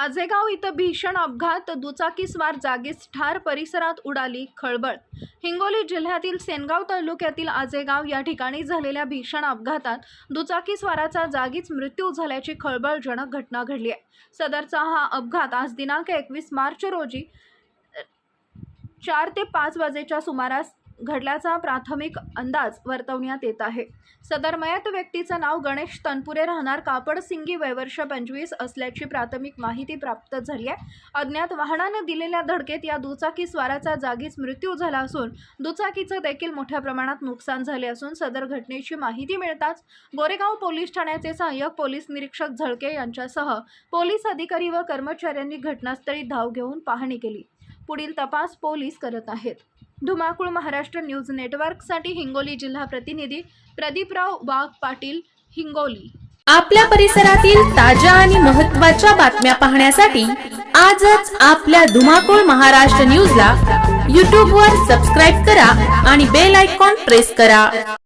आजेगाव इथं भीषण अपघात दुचाकीस्वार जागीच ठार परिसरात उडाली खळबळ. हिंगोली जिल्ह्यातील सेनगाव तालुक्यातील आजेगाव या ठिकाणी झालेल्या भीषण अपघातात दुचाकीस्वाराचा जागीच मृत्यू झाल्याची खळबळजनक घटना घडली आहे. सदरचा हा अपघात आज दिनांक एकवीस मार्च रोजी चार ते पाच वाजेच्या सुमारास घडल्याचा प्राथमिक अंदाज वर्तवण्यात येत आहे. सदर मयत व्यक्तीचं नाव गणेश तनपुरे राहणार कापडसिंगी वयवर्ष पंचवीस असल्याची प्राथमिक माहिती प्राप्त झाली आहे. अज्ञात वाहनानं दिलेल्या धडकेत या दुचाकी स्वाराचा जागीच मृत्यू झाला असून दुचाकीचं देखील मोठ्या प्रमाणात नुकसान झाले असून सदर घटनेची माहिती मिळताच गोरेगाव पोलीस ठाण्याचे सहाय्यक पोलीस निरीक्षक झळके यांच्यासह पोलीस अधिकारी व कर्मचाऱ्यांनी घटनास्थळी धाव घेऊन पाहणी केली. पुढील तपास पोलीस करत आहेत. धुमाकूळ महाराष्ट्र न्यूज नेटवर्कसाठी हिंगोली जिल्हा प्रतिनिधी प्रदीपराव वाघ पाटील हिंगोली. आपल्या परिसरातील ताज्या आणि महत्त्वाच्या बातम्या पाहण्यासाठी आजच आपल्या धुमाकूळ महाराष्ट्र न्यूजला यूट्यूबवर सबस्क्राईब करा आणि बेल आयकॉन प्रेस करा.